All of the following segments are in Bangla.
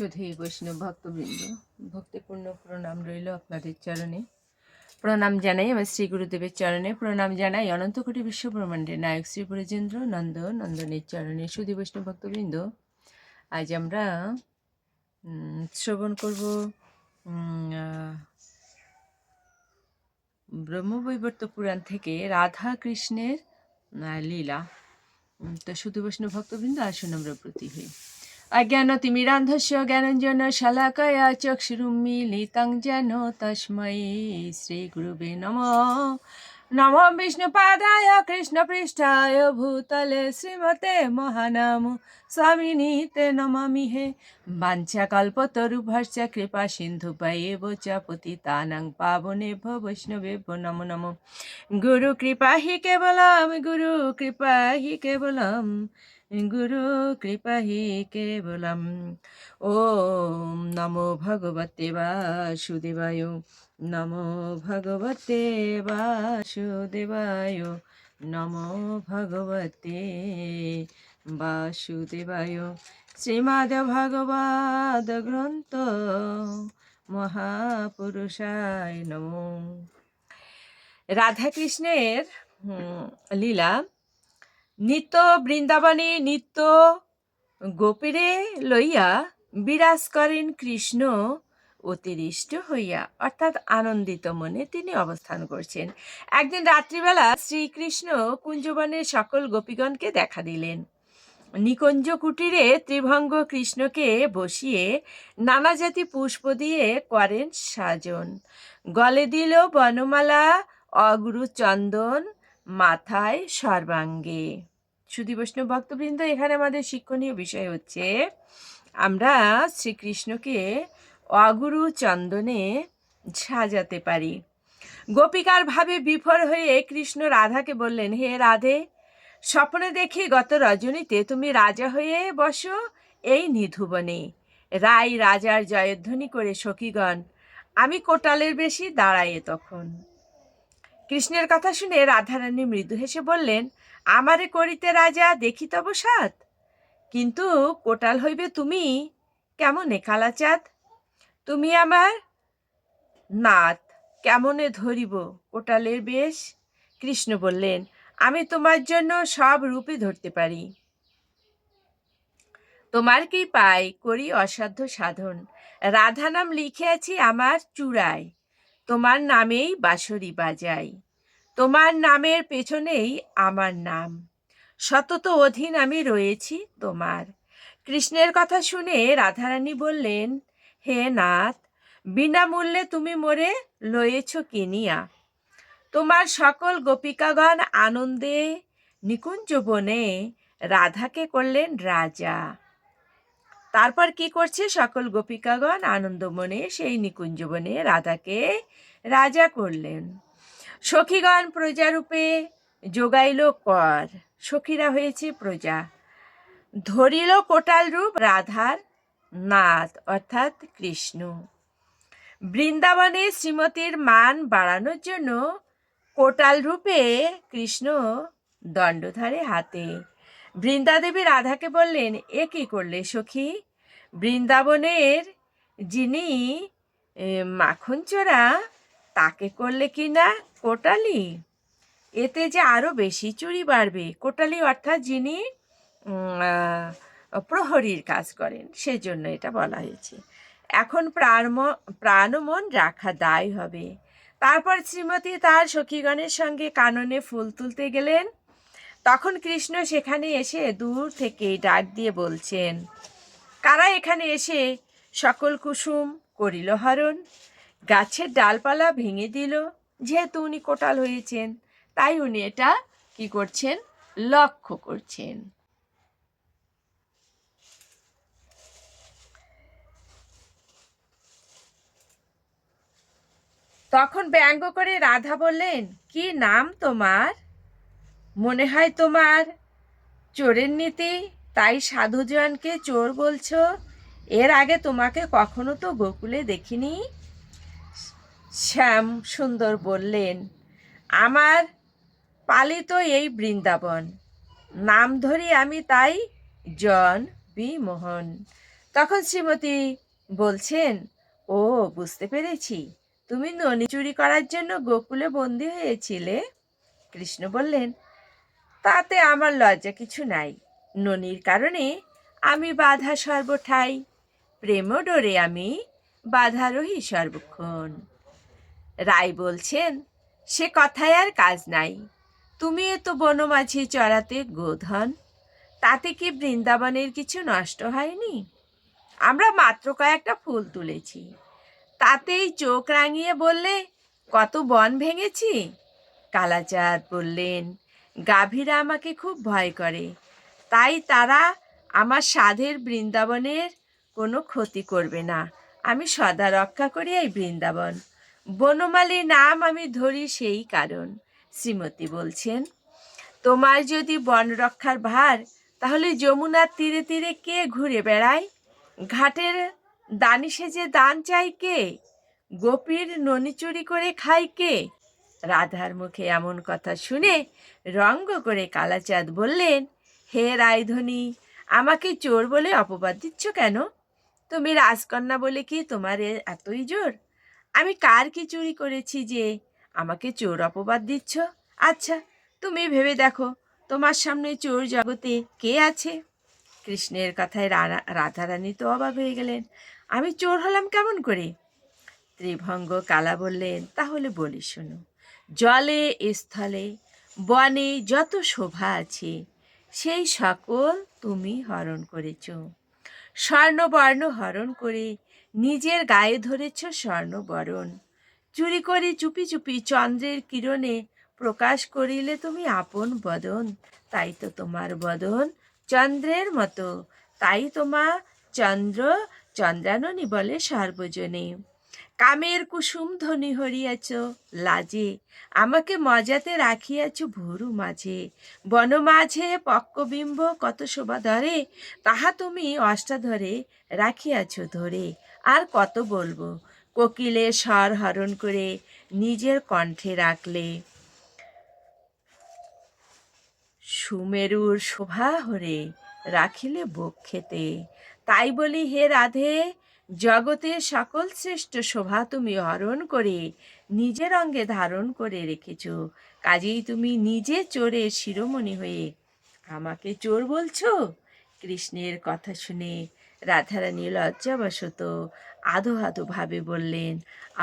সুধী বৈষ্ণব ভক্তবৃন্দ। ভক্তিপূর্ণ প্রণাম রইল আপনাদের চরণে। প্রণাম জানাই আমার শ্রী গুরুদেবের চরণে। প্রণাম জানাই অনন্ত কোটি বিশ্ব ব্রহ্মাণ্ডের নায়ক শ্রী ব্রজেন্দ্র নন্দ নন্দনের চরণে। সুধী বৈষ্ণব ভক্তবৃন্দ, আজ আমরা শ্রবণ করব ব্রহ্মবৈবর্ত পুরাণ থেকে রাধা কৃষ্ণের লীলা। তো শুধু বৈষ্ণব ভক্তবৃন্দ, আসুন আমরা প্রতি হই অজ্ঞানতিমিরান্ধস্য জ্ঞানঞ্জন শলাকয়া চক্ষুরুন্মীলিतं যেন তস্मै শ্রীগুরুবে নম নম বিষ্ণুপাদায় কৃষ্ণপৃষ্ঠায় ভূতলে শ্রীমতে মহানাম স্বামিনী তে নমামি হে বাঞ্ছাকল্পতরুভশ্চ কৃপা সিন্ধু এব চ পতিতানাং পাবনেভ্য বৈষ্ণবেভ্য নমো নমো গুরু কৃপা হি কেবলম গুরু কৃপা হি কেবলম গুরু হি কেবলম ওম নমো ভগবতে বাসুদেবায় নমো ভগবতে বাসুদেবায় নমো ভগবতে বাসুদেবায় শ্রীমদ ভগবদ গ্রন্থ মহাপুরুষায় নমো রাধাকৃষ্ণের লীলা নিত্য বৃন্দাবনে নিত্য গোপীরে লইয়া বিরাজ করেন কৃষ্ণ অতিরিষ্ট হইয়া, অর্থাৎ আনন্দিত মনে তিনি অবস্থান করছেন। একদিন রাত্রিবেলা শ্রীকৃষ্ণ কুঞ্জবনের সকল গোপীগণকে দেখা দিলেন। নিকুঞ্জ কুটিরে ত্রিভঙ্গ কৃষ্ণকে বসিয়ে নানা জাতি পুষ্প দিয়ে করেন সাজন। গলে দিল বনমালা অগুরু চন্দন মাথায় সর্বাঙ্গে। সুধী বৈষ্ণব ভক্তবৃন্দ, এখানে আমাদের শিক্ষণীয় বিষয় হচ্ছে, আমরা শ্রীকৃষ্ণকে অগুরু চন্দনে সাজাতে পারি। গোপিকার ভাবে বিফল হয়ে কৃষ্ণ রাধাকে বললেন, হে রাধে, স্বপ্নে দেখি গত রজনীতে তুমি রাজা হয়ে বসো এই নিধুবনে। রাই রাজার জয়ধ্বনি করে, সখীগণ, আমি কোটালের বেশি দাঁড়াইয়ে তখন। কৃষ্ণের কথা শুনে রাধারানী মৃদু হেসে বললেন আমারে করিতে রাজা দেখি তব সাত কিন্তু কোটাল হইবে তুমি, কেমনে কালাচাঁদ তুমি আমার নাত, কেমনে ধরিব কোটালের বেশ? কৃষ্ণ বললেন, আমি তোমার জন্য সব রূপে ধরতে পারি। তোমার কি পাই করি অসাধ্য সাধন? রাধা নাম লিখে আছি আমার চূড়ায়। তোমার নামেই বাঁশরি বাজাই তোমার নামের পেছনেই আমার নাম। সতত অধীন আমি রয়েছি তোমার। কৃষ্ণের কথা শুনে রাধারানী বললেন, হে নাথ, বিনামূল্যে তুমি মোরে লয়েছ কিনিয়া। তোমার সকল গোপিকাগণ আনন্দে নিকুঞ্জ বনে রাধাকে করলেন রাজা। তারপর কি করছে সকল গোপিকাগণ আনন্দমনে সেই নিকুঞ্জ বনে রাধাকে রাজা করলেন। সখীগণ প্রজারূপে যোগাইল কর। সখীরা হয়েছে প্রজা। ধরিল কোটাল রূপ রাধার নাথ, অর্থাৎ কৃষ্ণ। বৃন্দাবনে শ্রীমতীর মান বাড়ানোর জন্য কোটাল রূপে কৃষ্ণ দণ্ডধারে হাতে। বৃন্দাদেবী রাধাকে বললেন, এ কি করলে সখী? বৃন্দাবনের যিনি মাখন চোরা, তাকে করলে কি না? কোটালি? এতে যে আরও বেশি চুরি বাড়বে। কোটালি অর্থাৎ যিনি প্রহরীর কাজ করেন, সেজন্য এটা বলা হয়েছে। এখন প্রাণ প্রাণ ও মন রাখা দায় হবে। তারপর শ্রীমতী তার সখীগণের সঙ্গে কাননে ফুল তুলতে গেলেন। তখন কৃষ্ণ সেখানে এসে দূর থেকে ডাক দিয়ে বলছেন, কারা এখানে এসে সকল কুসুম করিল হরণ? গাছের ডালপালা ভেঙে দিল যেহেতু উনি কোটাল হয়েছেন, তাই উনি এটা কি করছেন? লক্ষ্য করছেন। তখন ব্যঙ্গ করে রাধা বললেন, কি নাম তোমার? মনে হয় তোমার চোরের নীতি, তাই সাধুজনকে চোর বলছো। এর আগে তোমাকে কখনো তো গোকুলে দেখিনি। শ্যাম সুন্দর বললেন, আমার পালিত এই বৃন্দাবন, নাম ধরি আমি তাই জন বি মোহন তখন শ্রীমতী বলছেন, ও, বুঝতে পেরেছি। তুমি ননি চুরি করার জন্য গোকুলে বন্দি হয়েছিলে? কৃষ্ণ বললেন, তাতে আমার লজ্জা কিছু নাই। ননির কারণে আমি বাধা সর্বঠাই। প্রেম ডোরে আমি বাধারোহী সর্বক্ষণ। রায় বলছেন, সে কথায় আর কাজ নাই। তুমি তো বনমাঝি চড়াতে গোধন, তাতে কি বৃন্দাবনের কিছু নষ্ট হয়নি? আমরা মাত্র কয়েকটা ফুল তুলেছি। তাতেই চোখ রাঙিয়ে বললে, কত বন ভেঙেছি? কালাচাঁদ বললেন, গাভীরা আমাকে খুব ভয় করে। তাই তারা আমার সাধের বৃন্দাবনের কোনো ক্ষতি করবে না। আমি সদা রক্ষা করি এই বৃন্দাবন। বনমালী নাম আমি ধরি সেই কারণ, শ্রীমতী বলছেন। তোমার যদি বন রক্ষার ভার, তাহলে যমুনার তীরে তীরে কে ঘুরে বেড়ায়? ঘাটের দানি সেজে দান চাই কে? গোপীর ননি চুরি করে খায় কে? রাধার মুখে এমন কথা শুনে রঙ্গ করে কালাচাঁদ বললেন, হে রায়ধনী আমাকে চোর বলে অপবাদ দিচ্ছ কেন? তুমি রাজকন্যা বলে কি তোমার এতই জোর? আমি কার কি চুরি করেছি যে? আমাকে চোর অপবাদ দিচ্ছ? আচ্ছা তুমি ভেবে দেখো, তোমার সামনে চোর জগতে কে আছে? কৃষ্ণের কথায় রানা- রাধারানী তো অবাক হয়ে গেলেন। আমি চোর হলাম কেমন করে? ত্রিভঙ্গ কালা বললেন, তাহলে বলি শোনো, জলে স্থলে, বনে যত শোভা আছে, সেই সকল তুমি হরণ করেছ। স্বর্ণবর্ণ হরণ করে নিজের গায়ে ধরেছ স্বর্ণবরণ। চুরি করে চুপি চুপি চন্দ্রের কিরণে প্রকাশ করিলে তুমি আপন বদন। তাই তো তোমার বদন চন্দ্রের মতো। তাই তোমা চন্দ্র চন্দ্রাননী বলে সর্বজনে কামের কুসুম ধ্বনি হরিয়াছ, লাজে। আমাকে মজাতে রাখিয়াছ ভুরু মাঝে। বন মাঝে পক্কবিম্ব কত শোভা ধরে, তাহা তুমি অষ্টাধরে রাখিয়াছ ধরে। আর কত বলব? কোকিলে স্বর হরণ করে নিজের কণ্ঠে রাখলে। সুমেরুর শোভা হরে রাখিলে বক্ষেতে তাই বলি হে রাধে জগতের সকল শ্রেষ্ঠ শোভা তুমি হরণ করে নিজের অঙ্গে ধারণ করে রেখেছ। কাজেই তুমি নিজে চোরে শিরোমণি হয়ে আমাকে চোর বলছো? কৃষ্ণের কথা শুনে রাধারানী লজ্জাবশত আধো আধো ভাবে বললেন,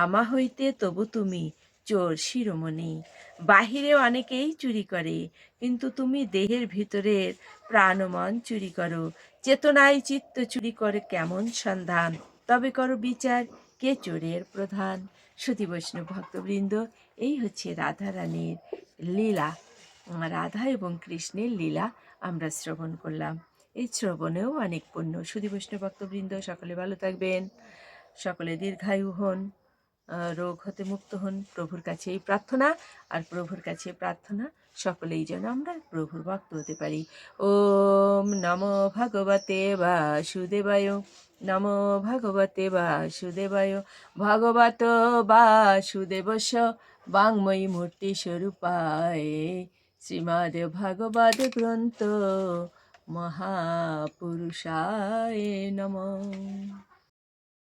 আমা হইতে তবু তুমি চোর শিরোমণি। বাহিরে অনেকেই চুরি করে, কিন্তু তুমি দেহের ভিতরের প্রাণমন চুরি করো। চেতনায় চিত্ত চুরি করে কেমন সন্ধান? তবে করো বিচার, কে চোরের প্রধান? সতী বৈষ্ণব ভক্তবৃন্দ, এই হচ্ছে রাধা রানীর লীলা। রাধা এবং কৃষ্ণের লীলা আমরা শ্রবণ করলাম। এই শ্রবণেও অনেক পুণ্য। সুধী বৈষ্ণব ভক্তবৃন্দ, সকলে ভালো থাকবেন। সকলে দীর্ঘায়ু হন রোগ হতে মুক্ত হন। প্রভুর কাছে এই প্রার্থনা আর প্রভুর কাছে প্রার্থনা সকলেই যেন আমরা প্রভুর ভক্ত হতে পারি। ওম নম ভগবতে বাসুদেবায়, নম ভগবতে বাসুদেবায়, ভগবত বাসুদেবস্য বাংময়ী মূর্তি স্বরূপায়, শ্রীমদ ভগবদ গ্রন্থ মহাপুরুষায় নম।